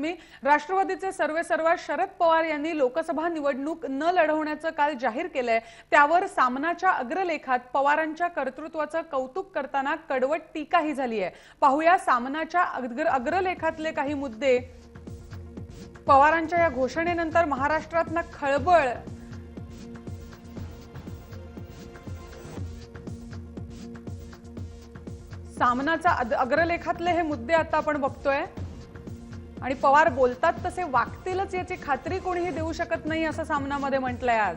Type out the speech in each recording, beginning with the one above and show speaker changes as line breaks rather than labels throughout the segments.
मी राष्ट्रवादीचे सर्वे सर्वा शरद पवार यांनी लोकसभा निवडणूक न लढवण्याचं काल जाहीर केलंय. त्यावर सामनाच्या अग्रलेखात पवारांच्या कर्तृत्वाचं कौतुक करताना कडवट टीकाही झाली आहे पाहूया सामनाच्या अग्र अग्रलेखातले काही मुद्दे. पवारांच्या या घोषणेनंतर महाराष्ट्रातनं खळबळ. सामनाचा अग्रलेखातले हे मुद्दे आता आपण बघतोय. आणि पवार बोलतात तसे वागतीलच याची खात्री कोणीही देऊ शकत नाही असं सामनामध्ये म्हटलंय आज.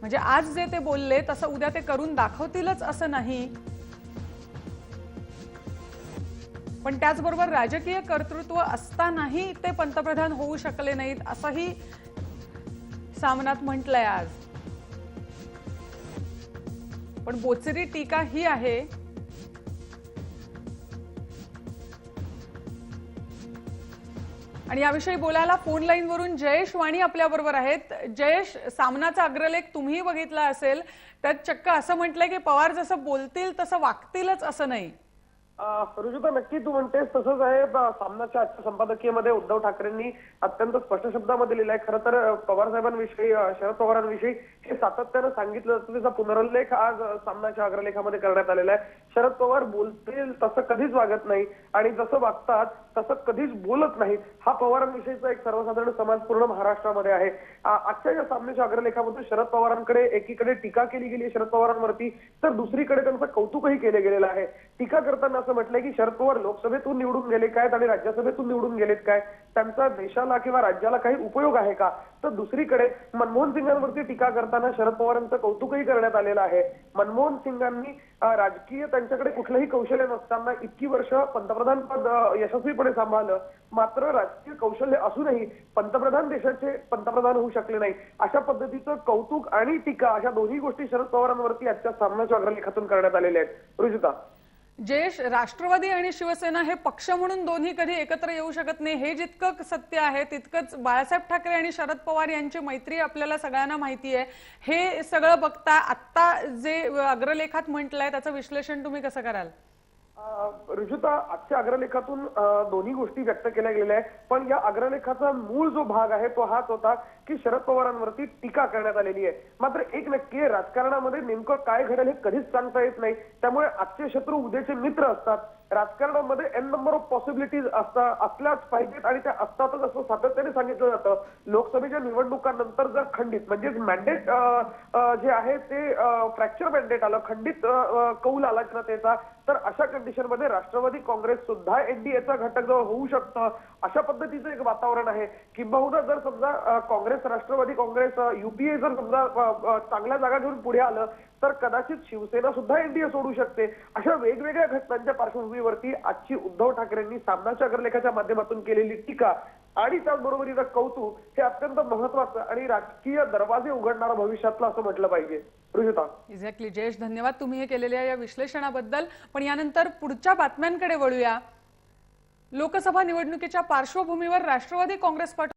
म्हणजे आज जे ते बोलले तसं उद्या ते करून दाखवतीलच असं नाही. पण त्याचबरोबर राजकीय कर्तृत्व असतानाही ते पंतप्रधान होऊ शकले नाहीत असंही सामनात म्हटलंय आज. पण बोचरी टीका ही आहे आणि याविषयी बोलायला फोन लाईन वरून जयेश वाणी आपल्या बरोबर आहेत. जयेश सामनाचा अग्रलेख तुम्ही बघितला असेल. त्यात चक्क असं म्हटलंय की पवार जसं बोलतील तसं वागतीलच असं नाही.
रुजुता नक्की तू म्हणतेस तसंच आहे. सामनाच्या आजच्या संपादकीयमध्ये उद्धव ठाकरेंनी अत्यंत स्पष्ट शब्दामध्ये लिहिलंय. खरं तर पवार साहेबांविषयी शरद पवारांविषयी हे सातत्यानं सांगितलं जातं. त्याचा पुनरुल्लेख आज सामनाच्या अग्रलेखामध्ये करण्यात आलेला आहे. शरद पवार बोलतील तसं कधीच वागत नाही. आणि जसं वागतात तसं कधीच बोलत नाही हा पवारांविषयीचा एक सर्वसाधारण समाज पूर्ण महाराष्ट्रामध्ये आहे. आजच्या या सामन्याच्या अग्रलेखामध्ये शरद पवारांकडे एकीकडे टीका केली गेली आहे शरद पवारांवरती. तर दुसरीकडे त्यांचं कौतुकही केलं गेलेलं आहे. टीका करताना असं म्हटलंय की शरद पवार लोकसभेतून निवडून गेले काय आणि राज्यसभेतून निवडून गेलेत काय? त्यांचा देशाला किंवा राज्याला काही उपयोग आहे का? तर दुसरीकडे मनमोहन सिंगांवरती टीका करताना शरद पवारांचं कौतुकही करण्यात आलेलं आहे. मनमोहन सिंगांनी राजकीय त्यांच्याकडे कुठलंही कौशल्य नसताना इतकी वर्ष पंतप्रधान पद यशस्वीपणे सांभाळलं. मात्र राजकीय कौशल्य असूनही पंतप्रधान देशाचे पंतप्रधान होऊ शकले नाही. अशा पद्धतीचं कौतुक आणि टीका अशा दोन्ही गोष्टी शरद पवारांवरती आजच्या सामन्याच्या अग्रलेखातून करण्यात आलेल्या आहेत. रुजुता
जयेश राष्ट्रवादी आणि शिवसेना हे पक्ष म्हणून दोन्ही कधी एकत्र येऊ शकत नाही हे जितकं सत्य आहे तितकंच बाळासाहेब ठाकरे आणि शरद पवार यांची मैत्री आपल्याला सगळ्यांना माहिती आहे. हे सगळं बघता आत्ता जे अग्रलेखात म्हटलंय त्याचं विश्लेषण तुम्ही कसं कराल?
ऋषुता आजच्या अग्रलेखातून दोन्ही गोष्टी व्यक्त केल्या गेलेल्या आहेत. पण या अग्रलेखाचा मूळ जो भाग आहे तो हाच होता की शरद पवारांवरती टीका करण्यात आलेली आहे. मात्र एक नक्की राजकारणामध्ये नेमकं काय घडेल हे कधीच सांगता येत नाही. त्यामुळे आजचे शत्रू उद्याचे मित्र असतात. राजकारणामध्ये एन नंबर ऑफ पॉसिबिलिटीज असतात असल्याच पाहिजेत आणि त्या असतातच असं सातत्याने सांगितलं जातं. लोकसभेच्या निवडणुकांनंतर जर खंडित म्हणजेच मॅन्डेट जे आहे ते फ्रॅक्चर मॅन्डेट आलं खंडित कौल आला जनतेचा तर अशा कंडिशनमध्ये राष्ट्रवादी काँग्रेस सुद्धा एनडीएचा घटक जवळ होऊ शकतं अशा पद्धतीचं एक वातावरण आहे. किंबहुना जर समजा काँग्रेस राष्ट्रवादी काँग्रेस युपीए जर समजा चांगल्या जागा घेऊन पुढे आलं तर कदाचित शिवसेना सुद्धा एनडीए सोडू शकते. अशा वेगवेगळ्या घटनांच्या पार्श्वभूमीवरती आजची उद्धव ठाकरेंनी सामनाच्या अग्रलेखाच्या माध्यमातून केलेली टीका आणि त्याचबरोबरीचं कौतुक हे अत्यंत महत्वाचं आणि राजकीय दरवाजे उघडणारं भविष्यातलं असं म्हटलं पाहिजे. ऋषिता.
एक्झॅक्टली जयेश धन्यवाद तुम्ही हे केलेल्या या विश्लेषणाबद्दल. पण यानंतर पुढच्या बातम्यांकडे वळूया. लोकसभा निवडणुकीच्या पार्श्वभूमीवर राष्ट्रवादी काँग्रेस पक्ष